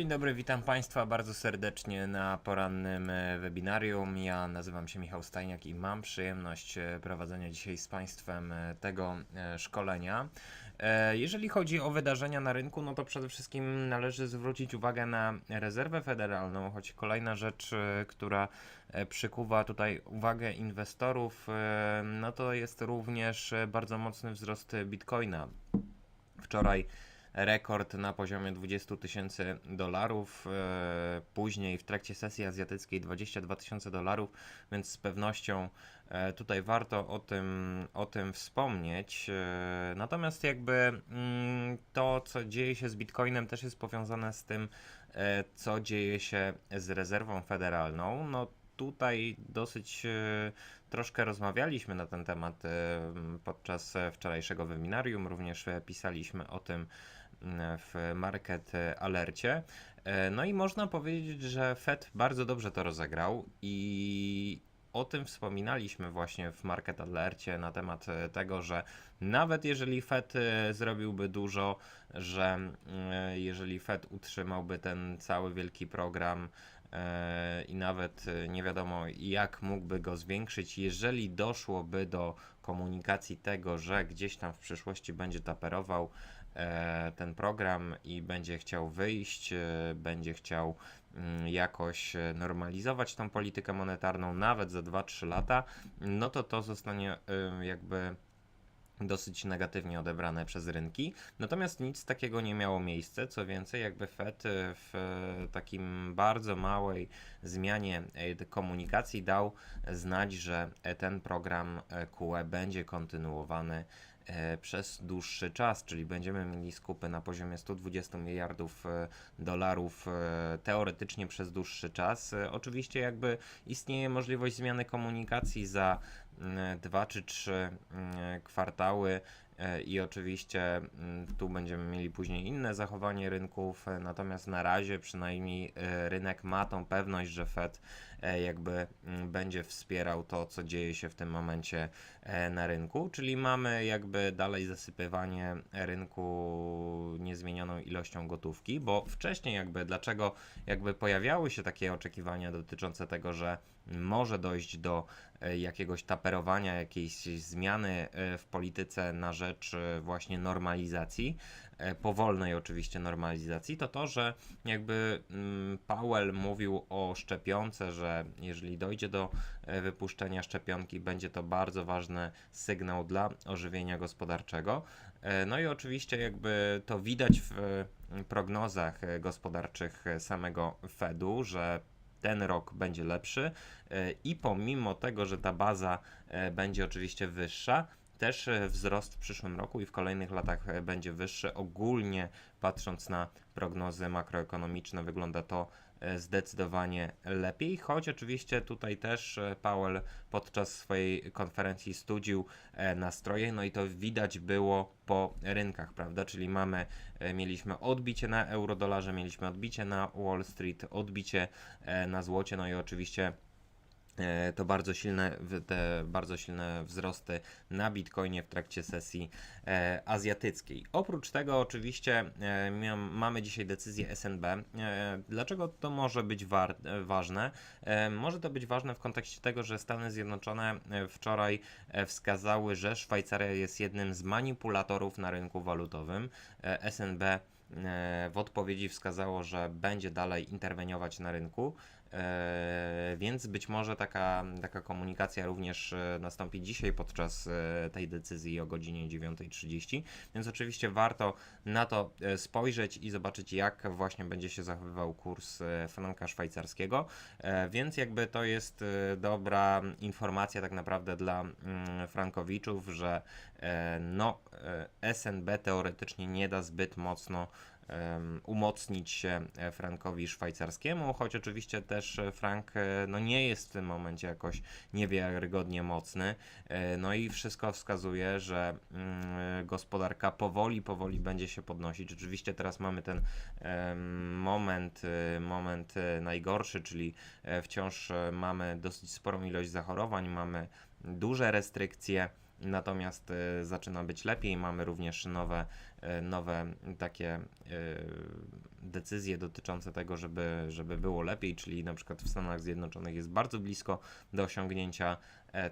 Dzień dobry, witam Państwa bardzo serdecznie na porannym e, webinarium. Ja nazywam się Michał Stajniak i mam przyjemność e, prowadzenia dzisiaj z Państwem e, tego szkolenia. Jeżeli chodzi o wydarzenia na rynku, no to przede wszystkim należy zwrócić uwagę na rezerwę federalną, choć kolejna rzecz, która przykuwa tutaj uwagę inwestorów, no to jest również bardzo mocny wzrost Bitcoina. Wczoraj rekord na poziomie 20 tysięcy dolarów, e, później w trakcie sesji azjatyckiej 22 tysiące dolarów, więc z pewnością e, tutaj warto o tym, o tym wspomnieć. E, Natomiast jakby mm, to, co dzieje się z Bitcoinem też jest powiązane z tym, co dzieje się z rezerwą federalną. No tutaj dosyć troszkę rozmawialiśmy na ten temat e, podczas e, wczorajszego webinarium, również e, pisaliśmy o tym m, w Market Alercie. E, No i można powiedzieć, że Fed bardzo dobrze to rozegrał i o tym wspominaliśmy właśnie w Market Alercie na temat tego, że nawet jeżeli Fed zrobiłby dużo, że e, jeżeli Fed utrzymałby ten cały wielki program i nawet e, nie wiadomo jak mógłby go zwiększyć, jeżeli doszłoby do komunikacji tego, że gdzieś tam w przyszłości będzie taperował e, ten program i będzie chciał wyjść, e, będzie chciał mm, jakoś e, normalizować tą politykę monetarną nawet za 2-3 lata, no to to zostanie e, jakby dosyć negatywnie odebrane przez rynki. Natomiast nic takiego nie miało miejsca. Co więcej, jakby Fed e, w e, takim bardzo małej zmianie e, komunikacji dał znać, że ten program QE będzie kontynuowany przez dłuższy czas, czyli będziemy mieli skupy na poziomie 120 miliardów dolarów teoretycznie przez dłuższy czas. Oczywiście jakby istnieje możliwość zmiany komunikacji za dwa czy trzy mm, kwartały. E, i oczywiście mm, tu będziemy mieli później inne zachowanie rynków, e, natomiast na razie przynajmniej e, rynek ma tą pewność, że Fed jakby mm, będzie wspierał to, co dzieje się w tym momencie na rynku, czyli mamy jakby dalej zasypywanie rynku niezmienioną ilością gotówki, bo wcześniej jakby dlaczego jakby pojawiały się takie oczekiwania dotyczące tego, że może dojść do e, jakiegoś taperowania, jakiejś zmiany e, w polityce na rzecz e, właśnie normalizacji, powolnej oczywiście normalizacji, to to, że jakby mm, Powell mówił o szczepionce, że jeżeli dojdzie do wypuszczenia szczepionki, będzie to bardzo ważny sygnał dla ożywienia gospodarczego. No i oczywiście jakby to widać w prognozach gospodarczych samego Fedu, że ten rok będzie lepszy e, i pomimo tego, że ta baza e, będzie oczywiście wyższa, też e, wzrost w przyszłym roku i w kolejnych latach będzie wyższy. Ogólnie patrząc na prognozy makroekonomiczne, wygląda to zdecydowanie lepiej, choć oczywiście tutaj też e, Powell podczas swojej konferencji studził e, nastroje, no i to widać było po rynkach, prawda? Czyli mamy, e, mieliśmy odbicie na eurodolarze, mieliśmy odbicie na Wall Street, odbicie e, na złocie, no i oczywiście e, to bardzo silne, te bardzo silne wzrosty na Bitcoinie w trakcie sesji e, azjatyckiej. Oprócz tego oczywiście e, mamy dzisiaj decyzję SNB. E, dlaczego to może być war, e, ważne? E, może to być ważne w kontekście tego, że Stany Zjednoczone e, wczoraj e, wskazały, że Szwajcaria jest jednym z manipulatorów na rynku walutowym. E, SNB e, w odpowiedzi wskazało, że będzie dalej interweniować na rynku. E, więc być może taka, taka komunikacja również e, nastąpi dzisiaj podczas e, tej decyzji o godzinie 9.30. Więc oczywiście warto na to spojrzeć i zobaczyć, jak właśnie będzie się zachowywał kurs franka szwajcarskiego. Więc jakby to jest dobra informacja tak naprawdę dla mm, frankowiczów, że no, SNB teoretycznie nie da zbyt mocno umocnić się e, frankowi szwajcarskiemu, choć oczywiście też e, frank e, no, nie jest w tym momencie jakoś niewiarygodnie mocny. No i wszystko wskazuje, że mm, gospodarka powoli, powoli będzie się podnosić. Oczywiście teraz mamy ten moment, moment najgorszy, czyli wciąż mamy dosyć sporą ilość zachorowań, mamy duże restrykcje. Natomiast e, zaczyna być lepiej, mamy również nowe e, nowe takie e, decyzje dotyczące tego, żeby, żeby było lepiej, czyli na przykład w Stanach Zjednoczonych jest bardzo blisko do osiągnięcia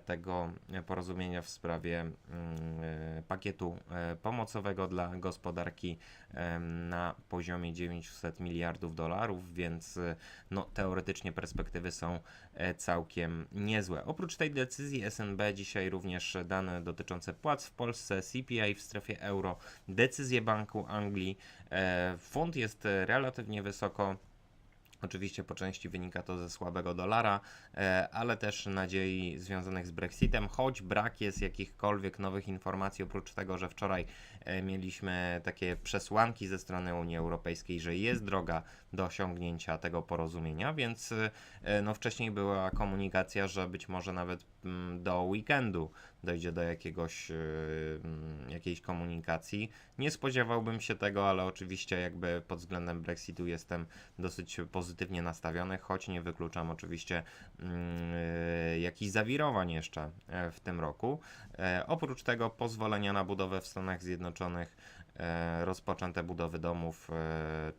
tego porozumienia w sprawie mm, e, pakietu e, pomocowego dla gospodarki na poziomie 900 miliardów dolarów, więc e, no, teoretycznie perspektywy są e, całkiem niezłe. Oprócz tej decyzji SNB dzisiaj również dane dotyczące płac w Polsce, CPI w strefie euro, decyzje Banku Anglii. E, Funt jest e, relatywnie wysoko. Oczywiście po części wynika to ze słabego dolara, e, ale też nadziei związanych z Brexitem, choć brak jest jakichkolwiek nowych informacji, oprócz tego, że wczoraj e, mieliśmy takie przesłanki ze strony Unii Europejskiej, że jest droga do osiągnięcia tego porozumienia, więc e, no wcześniej była komunikacja, że być może nawet mm, do weekendu dojdzie do jakiegoś, e, mm, jakiejś komunikacji. Nie spodziewałbym się tego, ale oczywiście jakby pod względem Brexitu jestem dosyć pozytywnie nastawiony, choć nie wykluczam oczywiście mm, jakichś zawirowań jeszcze e, w tym roku. E, Oprócz tego pozwolenia na budowę w Stanach Zjednoczonych e, rozpoczęte budowy domów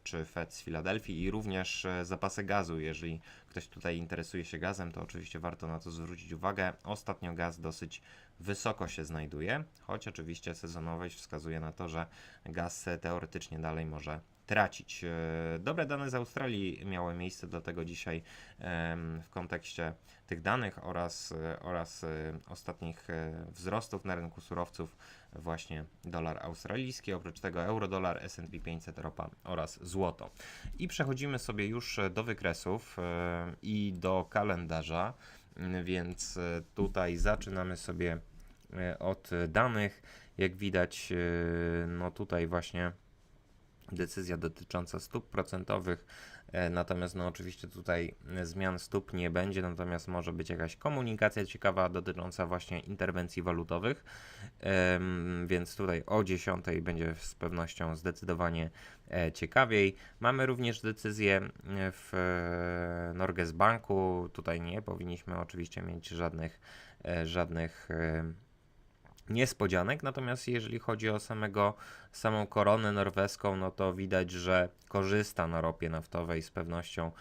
czy FED z Filadelfii i również zapasy gazu. Jeżeli ktoś tutaj interesuje się gazem, to oczywiście warto na to zwrócić uwagę. Ostatnio gaz dosyć wysoko się znajduje, choć oczywiście sezonowość wskazuje na to, że gaz teoretycznie dalej może tracić. E, Dobre dane z Australii miały miejsce, dlatego dzisiaj w kontekście tych danych oraz, e, oraz e, ostatnich wzrostów na rynku surowców właśnie dolar australijski, oprócz tego euro-dolar, S&P 500, ropa oraz złoto. I przechodzimy sobie już do wykresów i do kalendarza, więc tutaj zaczynamy sobie od danych. Jak widać, e, no tutaj właśnie decyzja dotycząca stóp procentowych. e, Natomiast no oczywiście tutaj e, zmian stóp nie będzie, natomiast może być jakaś komunikacja ciekawa dotycząca właśnie interwencji walutowych. Więc tutaj o 10 będzie z pewnością zdecydowanie e, ciekawiej. Mamy również decyzję e, w e, Norges Banku. Tutaj nie powinniśmy oczywiście mieć żadnych, e, żadnych e, niespodzianek, natomiast jeżeli chodzi o samego, samą koronę norweską, no to widać, że korzysta na ropie naftowej, z pewnością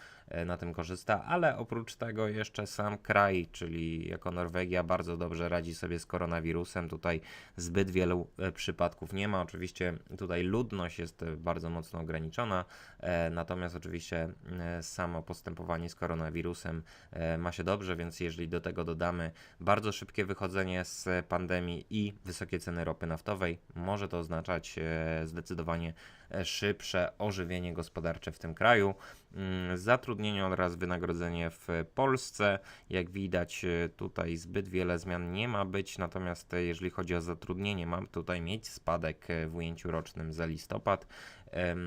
na tym korzysta, ale oprócz tego jeszcze sam kraj, czyli jako Norwegia bardzo dobrze radzi sobie z koronawirusem, tutaj zbyt wielu e, przypadków nie ma, oczywiście tutaj ludność jest e, bardzo mocno ograniczona, e, natomiast oczywiście e, samo postępowanie z koronawirusem e, ma się dobrze, więc jeżeli do tego dodamy bardzo szybkie wychodzenie z pandemii i wysokie ceny ropy naftowej, może to oznaczać e, zdecydowanie e, szybsze ożywienie gospodarcze w tym kraju. Mm, Zatrudnienie oraz wynagrodzenie w Polsce. Jak widać, e, tutaj zbyt wiele zmian nie ma być, natomiast e, jeżeli chodzi o zatrudnienie, mam tutaj mieć spadek e, w ujęciu rocznym za listopad.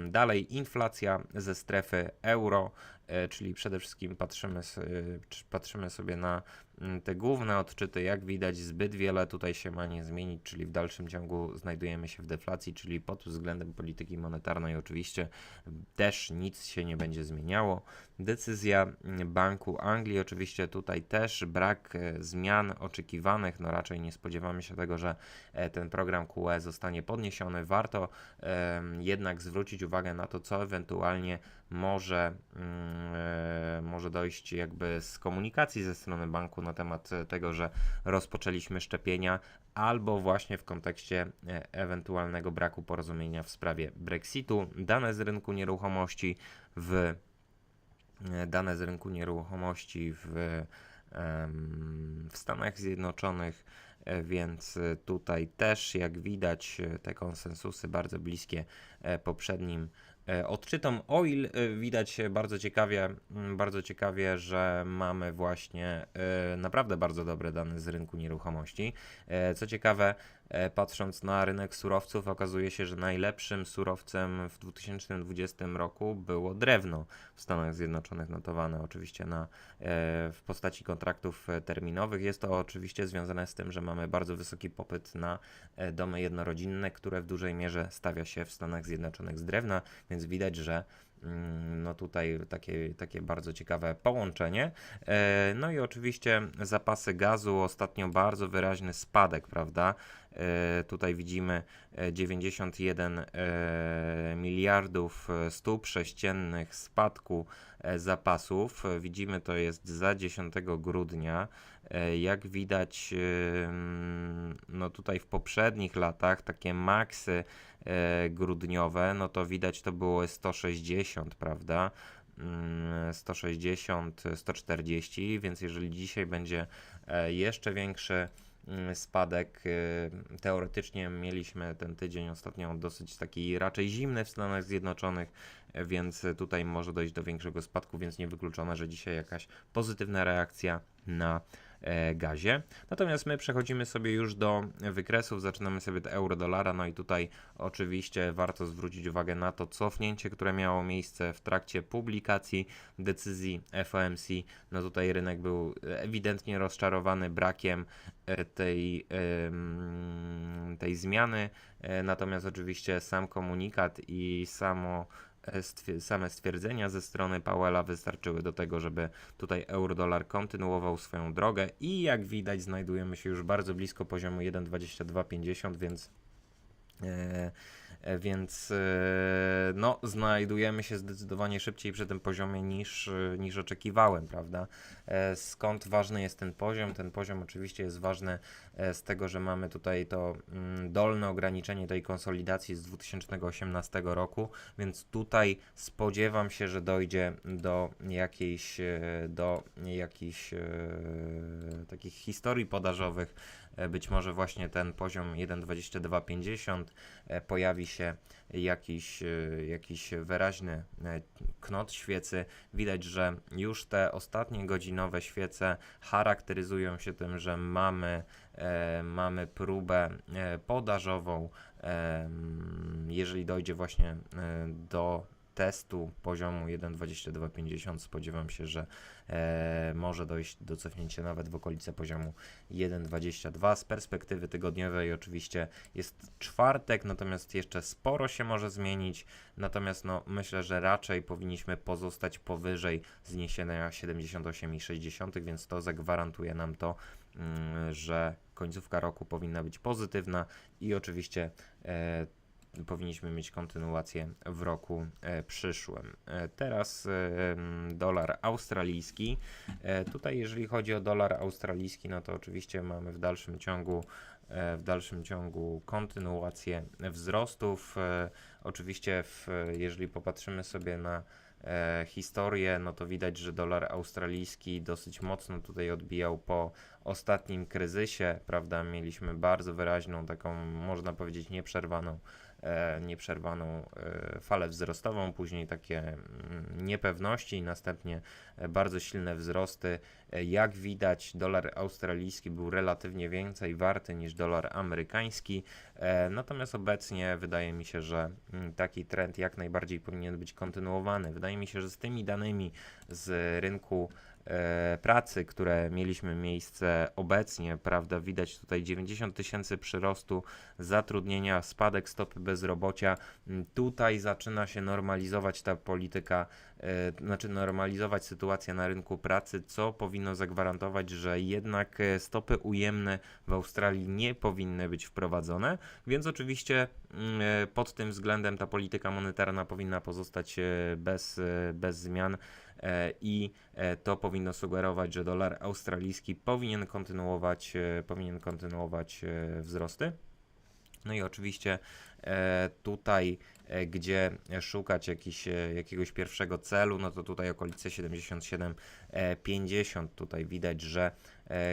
Dalej inflacja ze strefy euro, czyli przede wszystkim patrzymy, e, patrzymy sobie na mm, te główne odczyty. Jak widać, zbyt wiele tutaj się ma nie zmienić, czyli w dalszym ciągu znajdujemy się w deflacji, czyli pod względem polityki monetarnej oczywiście też nic się nie będzie zmieniało. Decyzja mm, Banku Anglii, oczywiście tutaj też brak e, zmian oczekiwanych, no raczej nie spodziewamy się tego, że e, ten program QE zostanie podniesiony. Warto jednak zwrócić uwagę na to, co ewentualnie może, mm, e, może dojść jakby z komunikacji ze strony banku na temat e, tego, że rozpoczęliśmy szczepienia, albo właśnie w kontekście e, ewentualnego braku porozumienia w sprawie Brexitu. Dane z rynku nieruchomości w dane z rynku nieruchomości w, w Stanach Zjednoczonych, więc tutaj też jak widać te konsensusy bardzo bliskie poprzednim odczytom. Oil e, widać e, bardzo ciekawie, mm, bardzo ciekawie, że mamy właśnie e, naprawdę bardzo dobre dane z rynku nieruchomości. E, Co ciekawe, e, patrząc na rynek surowców, okazuje się, że najlepszym surowcem w 2020 roku było drewno w Stanach Zjednoczonych, notowane oczywiście na, e, w postaci kontraktów e, terminowych. Jest to oczywiście związane z tym, że mamy bardzo wysoki popyt na e, domy jednorodzinne, które w dużej mierze stawia się w Stanach Zjednoczonych z drewna, więc widać, że mm, no tutaj takie, takie bardzo ciekawe połączenie. E, No i oczywiście zapasy gazu, ostatnio bardzo wyraźny spadek, prawda? E, Tutaj widzimy e, 91 e, miliardów e, stóp sześciennych spadku zapasów. Widzimy to jest za 10 grudnia. Jak widać, no tutaj w poprzednich latach takie maksy grudniowe, no to widać to było 160, prawda? Mm, 160, 140, więc jeżeli dzisiaj będzie jeszcze większy mm, spadek, e, teoretycznie mieliśmy ten tydzień ostatnio dosyć taki raczej zimny w Stanach Zjednoczonych, e, więc tutaj może dojść do większego spadku, więc niewykluczone, że dzisiaj jakaś pozytywna reakcja na gazie. Natomiast my przechodzimy sobie już do wykresów, zaczynamy sobie od euro-dolara, no i tutaj oczywiście warto zwrócić uwagę na to cofnięcie, które miało miejsce w trakcie publikacji decyzji FOMC. No tutaj rynek był ewidentnie rozczarowany brakiem e, tej, tej zmiany, e, natomiast oczywiście sam komunikat i samo e, stwier- same stwierdzenia ze strony Powella wystarczyły do tego, żeby tutaj euro-dolar kontynuował swoją drogę i jak widać znajdujemy się już bardzo blisko poziomu 1,2250, więc e, e, więc e, no, znajdujemy się zdecydowanie szybciej przy tym poziomie niż, e, niż oczekiwałem, prawda? E, Skąd ważny jest ten poziom? Ten poziom oczywiście jest ważny e, z tego, że mamy tutaj to mm, dolne ograniczenie tej konsolidacji z 2018 roku, więc tutaj spodziewam się, że dojdzie do jakiejś, e, do jakichś e, takich historii podażowych. E, Być może właśnie ten poziom 1,2250 e, pojawi się jakiś, e, jakiś wyraźny knot świecy. Widać, że już te ostatnie godzinowe świece charakteryzują się tym, że mamy, mamy próbę podażową. jeżeli dojdzie właśnie do testu poziomu 1,2250, spodziewam się, że e, może dojść do cofnięcia nawet w okolice poziomu 1,22. Z perspektywy tygodniowej oczywiście jest czwartek, natomiast jeszcze sporo się może zmienić. Natomiast no, myślę, że raczej powinniśmy pozostać powyżej zniesienia 78,6, więc to zagwarantuje nam to, mm, że końcówka roku powinna być pozytywna i oczywiście e, powinniśmy mieć kontynuację w roku e, przyszłym. E, teraz e, dolar australijski. Tutaj jeżeli chodzi o dolar australijski, no to oczywiście mamy w dalszym ciągu w dalszym ciągu kontynuację wzrostów. Oczywiście, w, jeżeli popatrzymy sobie na historię, no to widać, że dolar australijski dosyć mocno tutaj odbijał po ostatnim kryzysie, prawda? Mieliśmy bardzo wyraźną, taką można powiedzieć nieprzerwaną, nieprzerwaną e, falę wzrostową, później takie mm, niepewności i następnie e, bardzo silne wzrosty. E, Jak widać, dolar australijski był relatywnie więcej warty niż dolar amerykański, e, natomiast obecnie wydaje mi się, że mm, taki trend jak najbardziej powinien być kontynuowany. Wydaje mi się, że z tymi danymi z rynku e, pracy, które mieliśmy miejsce obecnie, prawda, widać tutaj 90 tysięcy przyrostu zatrudnienia, spadek stopy bezrobocia. Mm, Tutaj zaczyna się normalizować ta polityka, e, znaczy normalizować sytuacja na rynku pracy, co powinno zagwarantować, że jednak e, stopy ujemne w Australii nie powinny być wprowadzone, więc oczywiście mm, e, pod tym względem ta polityka monetarna powinna pozostać e, bez, e, bez zmian e, i e, to powinno sugerować, że dolar australijski powinien kontynuować, e, powinien kontynuować e, wzrosty. No i oczywiście e, tutaj, e, gdzie szukać jakiś, e, jakiegoś pierwszego celu, no to tutaj okolice 77,50. Tutaj widać, że e,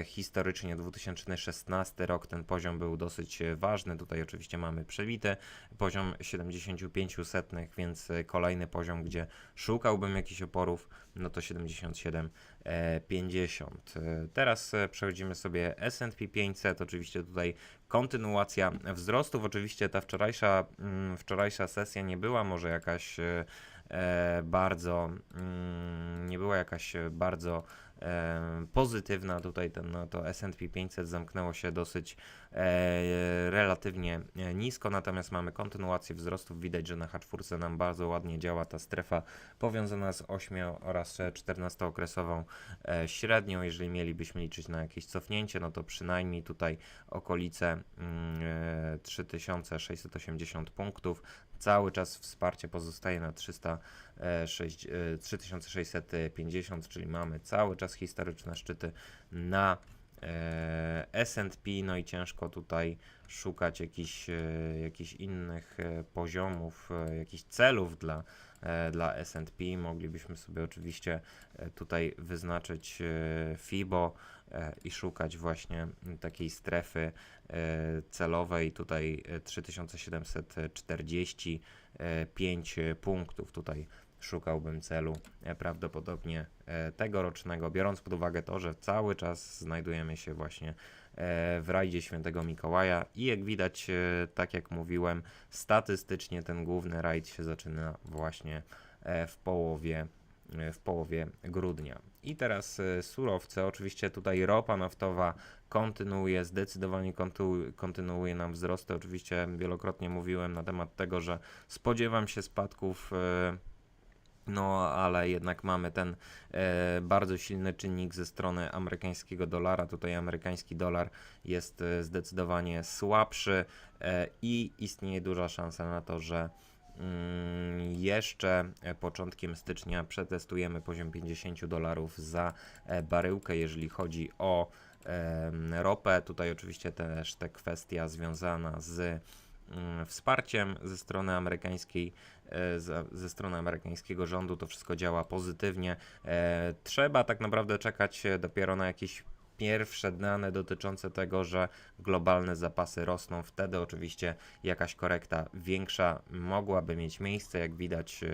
historycznie 2016 rok ten poziom był dosyć e, ważny. Tutaj oczywiście mamy przewity poziom 75 setnych, więc e, kolejny poziom, gdzie szukałbym jakichś oporów, no to 77,50. E, Teraz e, przechodzimy sobie S&P 500, oczywiście tutaj kontynuacja wzrostów. Oczywiście ta wczorajsza, mm, wczorajsza sesja nie była może jakaś e, e, bardzo mm, nie była jakaś e, bardzo e, pozytywna. Tutaj ten, no, to S&P 500 zamknęło się dosyć e, relatywnie e, nisko, natomiast mamy kontynuację wzrostów. Widać, że na H4 nam bardzo ładnie działa ta strefa powiązana z 8 oraz 14-okresową e, średnią. Jeżeli mielibyśmy liczyć na jakieś cofnięcie, no to przynajmniej tutaj okolice mm, e, 3680 punktów. Cały czas wsparcie pozostaje na 306, e, 3650, czyli mamy cały czas historyczne szczyty na e, S&P, no i ciężko tutaj szukać jakichś, e, jakichś innych e, poziomów, e, jakichś celów dla, e, dla S&P. Moglibyśmy sobie oczywiście e, tutaj wyznaczyć e, FIBO e, i szukać właśnie takiej strefy e, celowej. Tutaj e, 3745 punktów. Tutaj szukałbym celu e, prawdopodobnie e, tegorocznego, biorąc pod uwagę to, że cały czas znajdujemy się właśnie e, w rajdzie świętego Mikołaja i jak widać, e, tak jak mówiłem, statystycznie ten główny rajd się zaczyna właśnie e, w połowie e, w połowie grudnia. I teraz e, surowce, oczywiście tutaj ropa naftowa kontynuuje, zdecydowanie kontynu- kontynuuje nam wzrosty. Oczywiście wielokrotnie mówiłem na temat tego, że spodziewam się spadków e, no, ale jednak mamy ten e, bardzo silny czynnik ze strony amerykańskiego dolara. Tutaj amerykański dolar jest e, zdecydowanie słabszy e, i istnieje duża szansa na to, że mm, jeszcze początkiem stycznia przetestujemy poziom 50 dolarów za e, baryłkę, jeżeli chodzi o ropę. Tutaj oczywiście też ta kwestia związana z wsparciem ze strony amerykańskiej, e, ze strony amerykańskiego rządu. To wszystko działa pozytywnie. E, Trzeba tak naprawdę czekać e, dopiero na jakieś pierwsze dane dotyczące tego, że globalne zapasy rosną. Wtedy oczywiście jakaś korekta większa mogłaby mieć miejsce, jak widać e,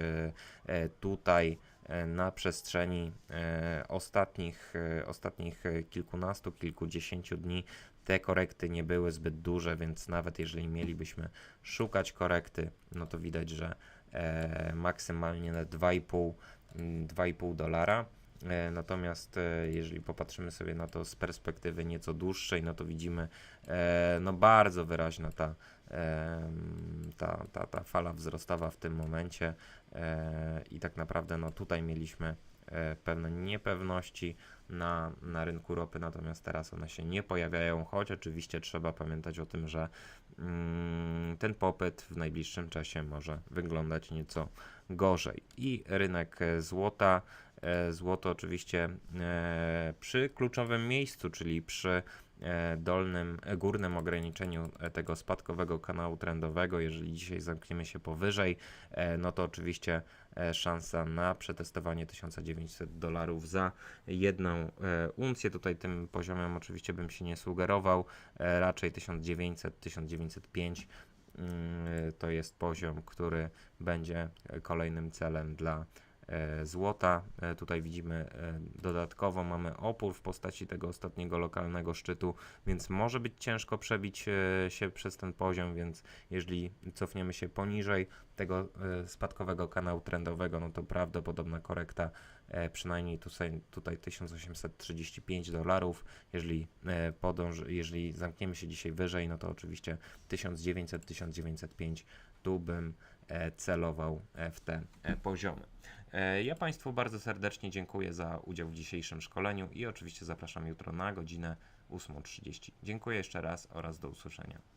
e, tutaj e, na przestrzeni e, ostatnich, e, ostatnich e, kilkunastu, kilkudziesięciu dni te korekty nie były zbyt duże, więc nawet jeżeli mielibyśmy szukać korekty, no to widać, że e, maksymalnie na 2,5 mm, 2,5 dolara. E, Natomiast e, jeżeli popatrzymy sobie na to z perspektywy nieco dłuższej, no to widzimy e, no bardzo wyraźna ta, em, ta, ta, ta fala wzrostowa w tym momencie e, i tak naprawdę no tutaj mieliśmy e, pewne niepewności na, na rynku ropy, natomiast teraz one się nie pojawiają, choć oczywiście trzeba pamiętać o tym, że mm, ten popyt w najbliższym czasie może wyglądać nieco gorzej. I rynek e, złota, e, złoto oczywiście e, przy kluczowym miejscu, czyli przy e, dolnym, e, górnym ograniczeniu e, tego spadkowego kanału trendowego. Jeżeli dzisiaj zamkniemy się powyżej, e, no to oczywiście e, szansa na przetestowanie 1900 dolarów za jedną e, uncję. Tutaj tym poziomem oczywiście bym się nie sugerował, e, raczej 1900-1905 mm, to jest poziom, który będzie e, kolejnym celem dla e, złota. E, Tutaj widzimy e, dodatkowo mamy opór w postaci tego ostatniego lokalnego szczytu, więc może być ciężko przebić e, się przez ten poziom, więc jeżeli cofniemy się poniżej tego e, spadkowego kanału trendowego, no to prawdopodobna korekta e, przynajmniej tutaj, tutaj 1835 dolarów. Jeżeli e, podąży, jeżeli zamkniemy się dzisiaj wyżej, no to oczywiście 1900-1905 tu bym e, celował e, w te e, poziomy. E, Ja Państwu bardzo serdecznie dziękuję za udział w dzisiejszym szkoleniu i oczywiście zapraszam jutro na godzinę 8.30. Dziękuję jeszcze raz oraz do usłyszenia.